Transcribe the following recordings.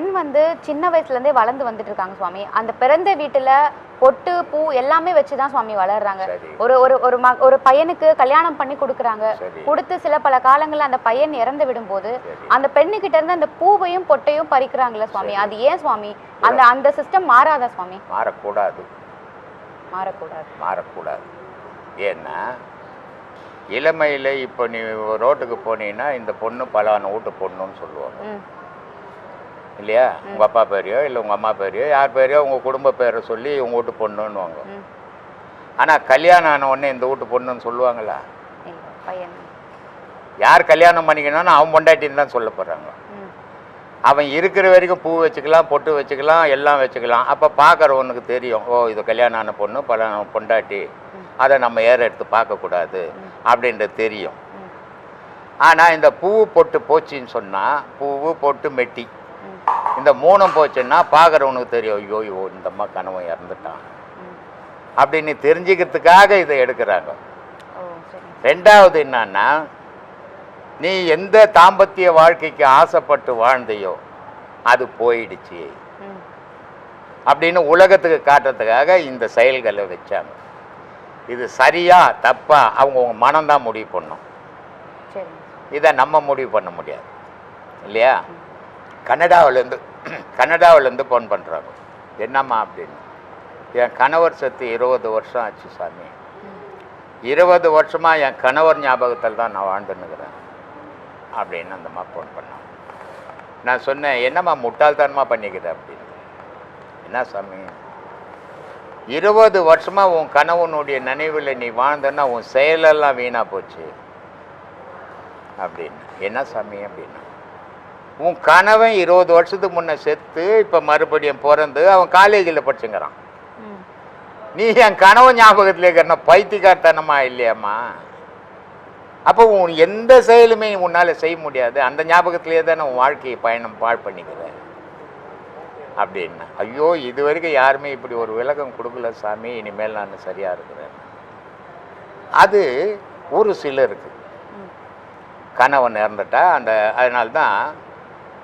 பெண் வந்து சின்ன வயசுல இருந்தே வளர்ந்து வந்துட்டு இருக்காங்க சுவாமி. அந்த பிறந்த வீட்டுல பொட்டு பூ எல்லாமே வச்சுதான் சுவாமி வளர்றாங்க. ஒரு ஒரு ஒரு ம ஒரு பையனுக்கு கல்யாணம் பண்ணி கொடுக்குறாங்க. கொடுத்து சில பல காலங்கள்ல அந்த பையன் இறந்து விடும்போது அந்த பெண்ணுகிட்ட இருந்து அந்த பூவையும் பொட்டையும் பறிக்கிறாங்கல்ல சுவாமி. அது ஏன் சுவாமி? அந்த அந்த சிஸ்டம் மாறாதா சுவாமி? மாறக்கூடாது. மாறக்கூடாது. மாறக்கூடாது. ஏன்னா இளமையில் இப்போ நீ ரோட்டுக்கு போனீங்கன்னா இந்த பொண்ணு பலான வீட்டு பொண்ணுன்னு சொல்லுவாங்க. இல்லையா? உங்கள் அப்பா பேரையோ இல்லை உங்கள் அம்மா பேரையோ யார் பேரையோ உங்கள் குடும்ப பேரை சொல்லி உங்கள் வீட்டு பொண்ணுன்னுவாங்க. ஆனால் கல்யாணம் ஆன உடனே இந்த வீட்டு பொண்ணுன்னு சொல்லுவாங்களா? யார் கல்யாணம் பண்ணிக்கணும்னு அவன் பொண்டாட்டின்னு தான் சொல்ல போகிறாங்க அவன் இருக்கிற வரைக்கும் பூ வச்சுக்கலாம் பொட்டு வச்சுக்கலாம் எல்லாம் வச்சுக்கலாம். அப்போ பார்க்குறவனுக்கு தெரியும் ஓ இது கல்யாணம் ஆன பொண்ணு பல பொண்டாட்டி. அதை நம்ம ஏற எடுத்து பார்க்கக்கூடாது. அப்படின்றது தெரியும். ஆனால் இந்த பூ பொட்டு போச்சுன்னு சொன்னால் பூவு பொட்டு மெட்டி. இந்த மூணும் போச்சுன்னா பார்க்குறவனுக்கு தெரியும். ஐயோ ஐயோ இந்த அம்மா கணவன் இறந்துட்டான். அப்படின்னு தெரிஞ்சுக்கிறதுக்காக இதை எடுக்கிறாங்க. ரெண்டாவது என்னன்னா நீ எந்த தாம்பத்திய வாழ்க்கைக்கு ஆசைப்பட்டு வாழ்ந்தையோ அது போயிடுச்சு. அப்படின்னு உலகத்துக்கு காட்டுறதுக்காக இந்த செயல்களை வச்சாங்க. இது சரியா தப்பா அவங்கவுங்க மனம்தான் முடிவு பண்ணும். சரி இதை நம்ம முடிவு பண்ண முடியாது. இல்லையா? கனடாவிலேருந்து கனடாவிலேருந்து ஃபோன் பண்ணுறாங்க என்னம்மா அப்படின்னு. என் கணவர் செத்து இருபது வருஷம் ஆச்சு சாமி. இருபது வருஷமாக என் கணவர் ஞாபகத்தில் தான் நான் வாழ்ந்துன்னுக்கிறேன். அப்படின்னு அந்தம்மா ஃபோன் பண்ணான் நான் சொன்னேன் என்னம்மா முட்டாள்தனமாக பண்ணிக்கிறேன் அப்படின்னு. என்ன சாமி? இருபது வருஷமாக உன் கணவனுடைய நினைவில் நீ வாழ்ந்தன்னா உன் செயலெல்லாம் வீணாக போச்சு. அப்படின்னு. என்ன சாமி அப்படின்னா. உன் கணவன் இருபது வருஷத்துக்கு முன்ன செத்து இப்போ மறுபடியும் பிறந்து அவன் காலேஜில் படிச்சுங்கிறான். நீ என் கனவு ஞாபகத்தில் இருக்கிற பைத்தியக்காரத்தனமா இல்லையாம்மா? அப்போ உன் எந்த செயலுமே உன்னால் செய்ய முடியாது. அந்த ஞாபகத்திலே தானே உன் வாழ்க்கையை பயணம் பாழ் பண்ணிக்கிற. அப்படின்னு. ஐயோ இது வரைக்கும் யாருமே இப்படி ஒரு விளக்கம் கொடுக்கல சாமி. இனிமேல் நான் சரியாக இருக்கிறேன். அது ஒரு சிலருக்கு. கணவன் இறந்துட்டா அந்த அதனால்தான்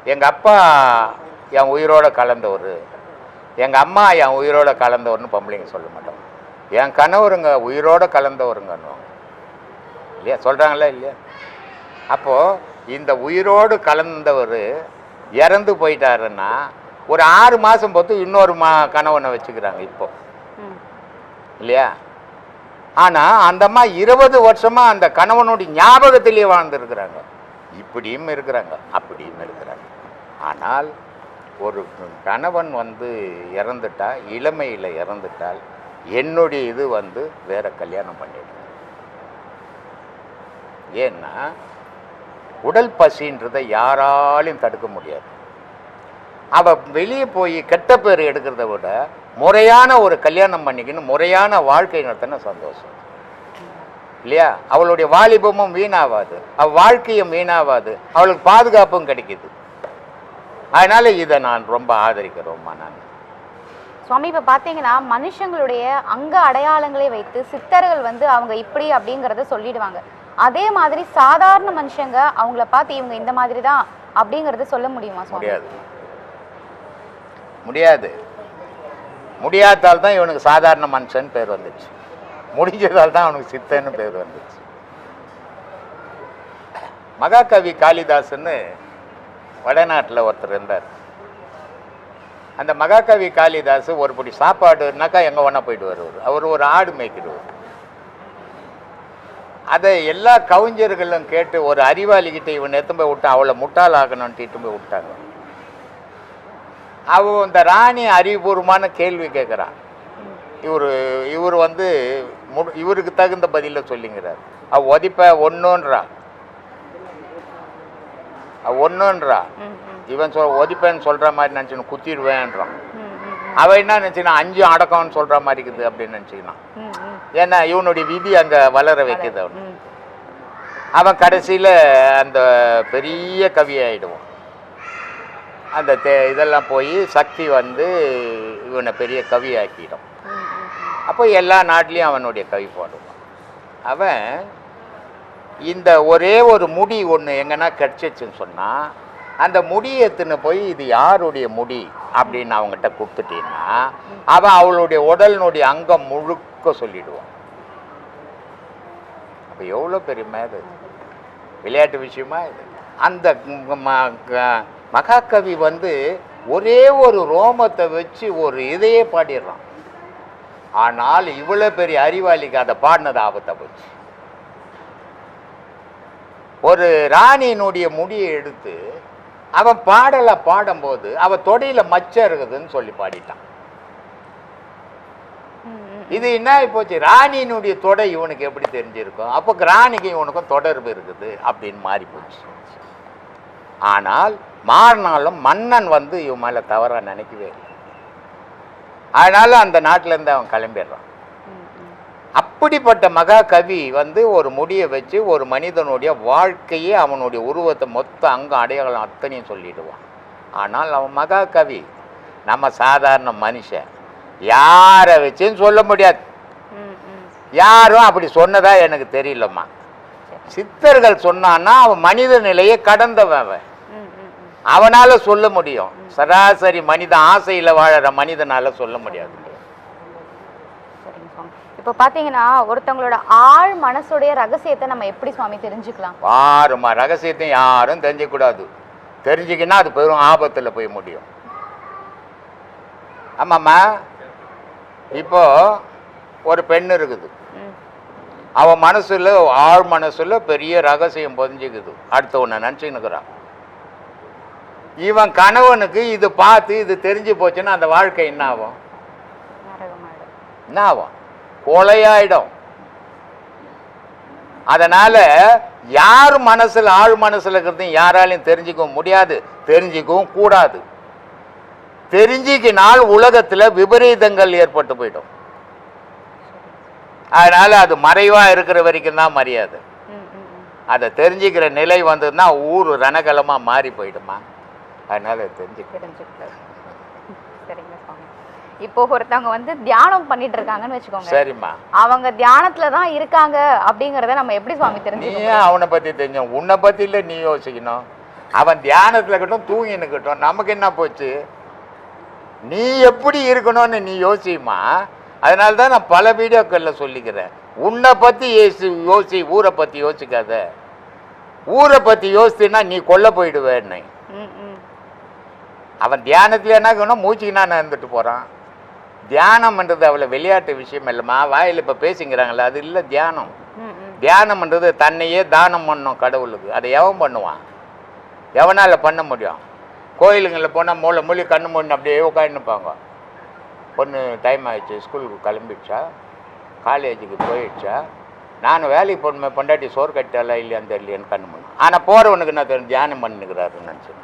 எங்கள் அப்பா என் உயிரோட கலந்தவர். எங்கள் அம்மா என் உயிரோட கலந்தவர்னு பொம்பளைங்க சொல்ல மாட்டோம். என் கணவருங்க உயிரோட கலந்தவருங்கன்னுவாங்க. இல்லையா? சொல்கிறாங்களா இல்லையா? அப்போது இந்த உயிரோடு கலந்தவர் இறந்து போயிட்டாருன்னா ஒரு ஆறு மாதம் பொறுத்து இன்னொரு மா கணவனை வச்சுக்கிறாங்க இப்போ. இல்லையா? ஆனால் அந்த அம்மா இருபது வருஷமாக அந்த கணவனுடைய ஞாபகத்திலேயே வாழ்ந்துருக்குறாங்க. இப்படியும் இருக்கிறாங்க அப்படியும் இருக்கிறாங்க. ஆனால் ஒரு கணவன் வந்து இறந்துட்டால் இளமையில் இறந்துட்டால் என்னுடைய இது வந்து வேற கல்யாணம் பண்ணிடுறேன் ஏன்னா உடல் பசின்றதை யாராலையும் தடுக்க முடியாது. அவள் வெளியே போய் கெட்ட பேர் எடுக்கிறத விட முறையான ஒரு கல்யாணம் பண்ணிக்கணும் முறையான வாழ்க்கை நடத்தின சந்தோஷம். இல்லையா? அவளுடைய வாலிபமும் வீணாவாது. அவள் வாழ்க்கையும் வீணாவாது. அவளுக்கு பாதுகாப்பும் கிடைக்கிது. அதனால இதை நான் ரொம்ப ஆதரிக்கிறோம்மா நான். சுவாமி இப்ப பாத்தீங்கன்னா மனுஷங்களுடைய அங்க அடையாளங்களை வைத்து சித்தர்கள் வந்து அவங்க இப்படி அப்படிங்கறத சொல்லிடுவாங்க. அதே மாதிரி சாதாரண மனுஷங்க அவங்கள பார்த்து இவங்க இந்த மாதிரி தான் அப்படிங்கறத சொல்ல முடியுமா முடியாது. முடியாது. முடியாதால் தான் இவனுக்கு சாதாரண மனுஷன் பேர் வந்துச்சு. முடிஞ்சதால் தான் அவனுக்கு சித்தன்னு பேர் வந்துச்சு. மகாகவி காளிதாசன்னு வடநாட்டில் ஒருத்தர் இருந்தார். அந்த மகாகவி காளிதாஸ் ஒரு பிடி சாப்பாடுனாக்கா எங்கே ஒன்றா போயிட்டு வருவார். அவர் ஒரு ஆடு மேய்க்கிடுவார். அதை எல்லா கவிஞர்களும் கேட்டு ஒரு அறிவாளிகிட்ட இவன் எத்தனை போய் விட்டான் அவளை முட்டாளாக்கணும்னு இட்டு போய் விட்டாங்க. அவ இந்த ராணி அறிவுபூர்வமான கேள்வி கேட்குறான். இவர் இவர் வந்து மு- இவருக்கு தகுந்த பதிலை சொல்லிங்கிறார். அவள் ஒதிப்ப ஒன்றுன்றா ஒன்றுன்றா இவன் சொல் ஒதிப்பேன்னு சொல்ற மாதிரி நினச்சின்னு குத்திடுவேன்றான். ம், ம், ம், அவ என்ன நினச்சினா அஞ்சு அடக்கம்னு சொல்ற மாதிரி இருக்குது அப்படின்னு நினச்சிக்கினான் ம், ம். ஏன்னா இவனுடைய விதி அங்கே வளர வைக்குது அவன். அவன் கடைசியில் அந்த பெரிய கவி ஆயிடுவான் அந்த தே இதெல்லாம் போய் சக்தி வந்து இவனை பெரிய கவி ஆக்கிடும் ம், ம், அப்போ எல்லா நாட்டிலையும் அவனுடைய கவி பாடுவான். அவன் இந்த ஒரே ஒரு முடி ஒன்று எங்கன்னா கிடச்சிச்சுன்னு சொன்னால் அந்த முடியை எடுத்துன்னு போய் இது யாருடைய முடி அப்படின்னு அவங்ககிட்ட கொடுத்துட்டீங்கன்னா அவன் அவளுடைய உடலினுடைய அங்கம் முழுக்க சொல்லிடுவான் அப்போ எவ்வளோ பெரிய அது? விளையாட்டு விஷயமா இது? அந்த ம- க- மகாகவி வந்து ஒரே ஒரு ரோமத்தை வச்சு ஒரு இதையே பாடிடுறான். ஆனால் இவ்வளோ பெரிய அறிவாளிக்கு அதை பாடினது ஆபத்தை போச்சு. ஒரு ராணியினுடைய முடியை எடுத்து அவன் பாடலை பாடும்போது அவன் தொடையில மச்சம் இருக்குதுன்னு சொல்லி பாடிட்டான். இது என்ன ஆகி போச்சு? ராணியினுடைய தொடை இவனுக்கு எப்படி தெரிஞ்சிருக்கும்? அப்போ ராணிக்கும் இவனுக்கும் தொடர்பு இருக்குது அப்படின்னு மாறி போச்சு. ஆனால் மாறினாலும் மன்னன் வந்து இவன் மேலே தவறாக நினைக்கவே இல்லை. அதனால அந்த நாட்டிலேருந்து அவன் கிளம்பிடுறான். அப்படிப்பட்ட மகா கவி வந்து ஒரு முடியை வச்சு ஒரு மனிதனுடைய வாழ்க்கையே அவனுடைய உருவத்தை மொத்த அங்கே அடையாளம் அத்தனையும் சொல்லிடுவான். ஆனால் அவன் மகா கவி நம்ம சாதாரண மனுஷன் யாரை வச்சுன்னு சொல்ல முடியாது. யாரும் அப்படி சொன்னதா எனக்கு தெரியலம்மா. சித்தர்கள் சொன்னான்னா அவன் மனித நிலையை கடந்தவன் அவன். அவனால் சொல்ல முடியும். சராசரி மனித ஆசையில் வாழற மனிதனால் சொல்ல முடியாது. இப்போ பார்த்தீங்கன்னா ஒருத்தவங்களோட ஆழ் மனசுடைய ரகசியத்தை நம்ம எப்படி சுவாமி தெரிஞ்சுக்கலாம்? யாருமா ரகசியத்தையும் யாரும் தெரிஞ்சுக்கூடாது தெரிஞ்சுக்கினா அது பெரும் ஆபத்தில் போய் முடியும். ஆமாம்மா. இப்போ ஒரு பெண் இருக்குது. அவன் மனசுல ஆழ் மனசுல பெரிய ரகசியம் பொதிஞ்சுக்குது. அடுத்தவனை நினச்சின்னுக்குறான் இவன் கணவனுக்கு இது பார்த்து இது தெரிஞ்சு போச்சுன்னா அந்த வாழ்க்கை என்ன ஆகும் என்ன ஆகும் கொலையாயிடும். அதனால யார் மனசுல ஆழ் மனசுல இருக்கிறதையும் யாராலையும் தெரிஞ்சுக்கவும் முடியாது தெரிஞ்சுக்கவும் கூடாது. தெரிஞ்சுக்கினால் உலகத்துல விபரீதங்கள் ஏற்பட்டு போயிடும். அதனால அது மறைவா இருக்கிற வரைக்கும் தான் மரியாதை. அதை தெரிஞ்சுக்கிற நிலை வந்ததுன்னா ஊர் ரணகலமா மாறி போயிடுமா. அதனால தெரிஞ்சுக்க இப்போ ஒருத்தவங்க வந்து தியானம் பண்ணிட்டு இருக்காங்கன்னு வச்சுக்கோங்க. சரிம்மா. அவங்க தியானத்துல தான் இருக்காங்க அப்படிங்கறத நம்ம எப்படி சுவாமி நீ ஏன் அவனை பத்தி தெரிஞ்ச? உன்னை பத்தி இல்ல நீ யோசிக்கணும். அவன் தியானத்துல இருக்கட்டும் தூங்கினுக்கட்டும் நமக்கு என்ன போச்சு? நீ எப்படி இருக்கணும்னு நீ யோசிமா அதனால தான் நான் பல வீடியோக்கள்ல சொல்லிக்கிறேன். உன்னை பத்தி யோசி யோசி ஊரை பத்தி யோசிக்காத. ஊரை பத்தி யோசிச்சின்னா நீ கொல்ல போயிடுவேன்னு. அவன் தியானத்துல என்ன இருக்கணும் மூச்சுக்கினா இருந்துட்டு போறான். தியானம்ன்றது அவ்வளோ விளையாட்டு விஷயம் இல்லைம்மா. வாயில் இப்போ பேசிங்கிறாங்களே அது இல்லை தியானம். தியானம்ன்றது தன்னையே தானம் பண்ணணும் கடவுளுக்கு. அதை எவன் பண்ணுவான்? எவனால் பண்ண முடியும்? கோயிலுங்களில் போனால் மூளை மொழி கண்ணு மூணு அப்படியே உட்காந்துப்பாங்க பொண்ணு டைம் ஆயிடுச்சு ஸ்கூலுக்கு கிளம்பிடுச்சா? காலேஜுக்கு போயிடுச்சா? நான் வேலைக்கு போகணுமே பொண்டாட்டி சோறு கட்டாலா இல்லையான்னு தெரியலையான்னு கண்ணு மூணு ஆனால் போகிறவனுக்கு என்ன தெரியும்? தியானம் பண்ணிக்கிறாருன்னு நினச்சேன்.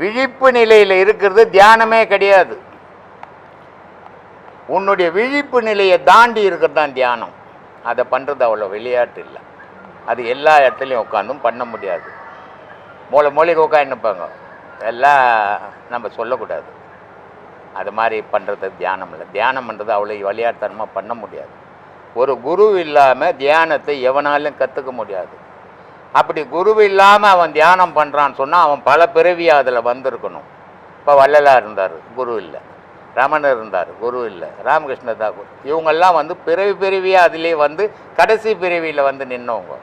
விழிப்பு நிலையில் இருக்கிறது தியானமே கிடையாது. உன்னுடைய விழிப்பு நிலையை தாண்டி இருக்கிறது தான் தியானம். அதை பண்ணுறது அவ்வளோ விளையாட்டு இல்லை. அது எல்லா இடத்துலையும் உட்காந்தும் பண்ண முடியாது. மூளை மூளைக்கு உட்காந்துப்பாங்க எல்லாம் நம்ம சொல்லக்கூடாது. அது மாதிரி பண்ணுறது தியானம் இல்லை. தியானம் பண்ணுறது அவ்வளோ விளையாட்டுத்தனமாக பண்ண முடியாது. ஒரு குரு இல்லாமல் தியானத்தை எவனாலும் கற்றுக்க முடியாது. அப்படி குரு இல்லாமல் அவன் தியானம் பண்ணுறான்னு சொன்னால் அவன் பல பிறவியாக அதில் வந்திருக்கணும். இப்போ வள்ளலாக இருந்தார். குரு இல்லை. ரமணர் இருந்தார் குரு இல்லை. ராமகிருஷ்ண தாக்கூர் இவங்கெல்லாம் வந்து பிறவி பிறவியாக அதிலே வந்து கடைசி பிறவியில் வந்து நின்னவங்க.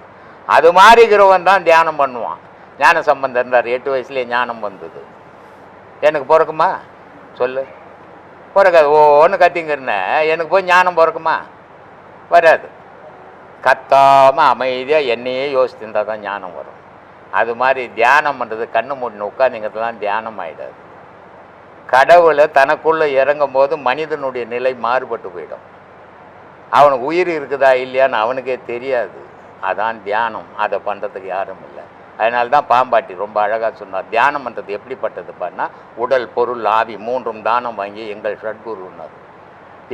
அது மாதிரி இருக்கிறவன் தான் தியானம் பண்ணுவான். ஞான சம்பந்தம் இருந்தார் எட்டு வயசுலேயே ஞானம் வந்தது. எனக்கு பிறக்குமா? சொல்லு. பிறக்காது. ஒன்று கத்திங்கிறன எனக்கு போய் ஞானம் பிறக்குமா? வராது. கத்தாமல் அமைதியாக என்னையே யோசித்திருந்தால் தான் ஞானம் வரும். அது மாதிரி தியானம் பண்ணுறது கண்ணு மூடின உட்காந்துங்கிறதுலாம் தியானம் ஆகிடாது கடவுளை தனக்குள்ளே இறங்கும் போது மனிதனுடைய நிலை மாறுபட்டு போயிடும். அவனுக்கு உயிர் இருக்குதா இல்லையான்னு அவனுக்கே தெரியாது. அதான் தியானம். அதை பண்ணுறதுக்கு யாரும் இல்லை. அதனால தான் பாம்பாட்டி ரொம்ப அழகாக சொன்னார். தியானம் பண்ணுறது எப்படிப்பட்டது பண்ணால் உடல் பொருள் ஆவி மூன்றும் தானம் வாங்கி எங்கள் ஷட்குருன்னார்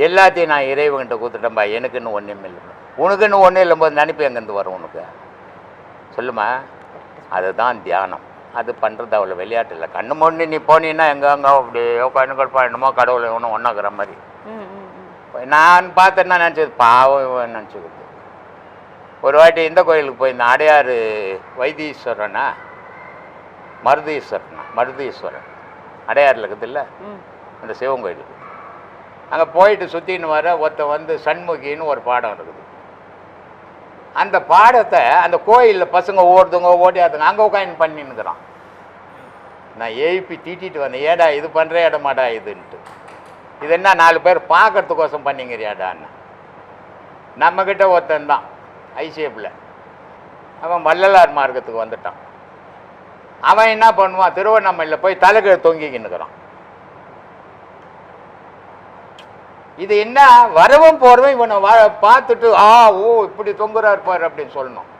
எல்லாத்தையும் நான் இறைவன்கிட்ட கொடுத்துட்டேன்பா. எனக்குன்னு ஒன்றும் இல்லை. உனக்குன்னு ஒன்றும் இல்லைம்போது நினைப்பு எங்கேருந்து வரும் உனக்கு? சொல்லுமா? அதுதான் தியானம். அது பண்ணுறது அவ்வளோ விளையாட்டு இல்லை. கண்ணு மூடி நீ போனீன்னா எங்கே அங்கே அப்படியே கண்ணுகள் பாயணுமோ கடவுளை ஒன்றும் ஒன்றாக்குற மாதிரி. நான் பார்த்தேன்னா நினச்சது? பாவம் இவன் நினச்சிக்கிட்டு ஒரு வாட்டி இந்த கோயிலுக்கு போயிருந்தேன் அடையாறு வைத்தீஸ்வரனா? மருதீஸ்வரன்? மருதீஸ்வரன். அடையாறில் இருக்குது இல்லை? ம். அந்த சிவன் கோயிலுக்கு. அங்கே போயிட்டு சுற்றின்னு வர ஒருத்தன் வந்து சண்முகின்னு ஒரு பாடம் இருக்குது. அந்த பாடத்தை அந்த கோயிலில் பசங்க ஓடுதுங்க ஓடியாதுங்க அங்கே உட்காந்து பண்ணின்னுக்குறான் நான் எழுப்பி தீட்டிட்டு வந்தேன். ஏடா இது பண்ணுற இடமாடா இதுன்ட்டு. இது என்ன நாலு பேர் பார்க்கறதுக்கோசம் பண்ணிங்கிறியாடான்னு நம்மக்கிட்ட ஒருத்தன் தான் ஐசிஎஃப்பில் அவன் வள்ளலார் மார்க்கத்துக்கு வந்துட்டான். அவன் என்ன பண்ணுவான்? திருவண்ணாமலையில் போய் தலைக்கு தொங்கிக்கின்னுக்குறான். இது என்ன? வரவும் போறவன் இவனை வா பார்த்துட்டு ஆ ஓ இப்படி தொங்குறார் பாரு அப்படின்னு சொல்லணும்.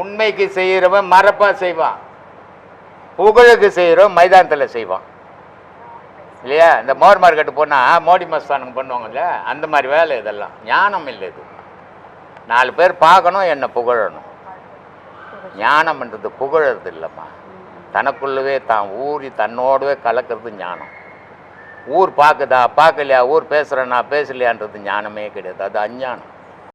உண்மைக்கு செய்கிறவன் மறப்பாக செய்வான். புகழுக்கு செய்கிறவன் மைதானத்தில் செய்வான். இல்லையா? இந்த மோர் மார்க்கெட்டு போனால் மோடி மஸ்தானம் பண்ணுவாங்கல்ல அந்த மாதிரி வேலை இதெல்லாம். ஞானம் இல்லை இது. நாலு பேர் பார்க்கணும் என்னை புகழணும். ஞானம்ன்றது புகழறது இல்லைம்மா தனக்குள்ளவே தான் ஊறி தன்னோடவே கலக்கிறது ஞானம். ஊர் பார்க்குதா பார்க்கலையா ஊர் பேசுகிறேன்னா பேசலையான்றது ஞானமே கிடையாது. அது அஞ்ஞானம்.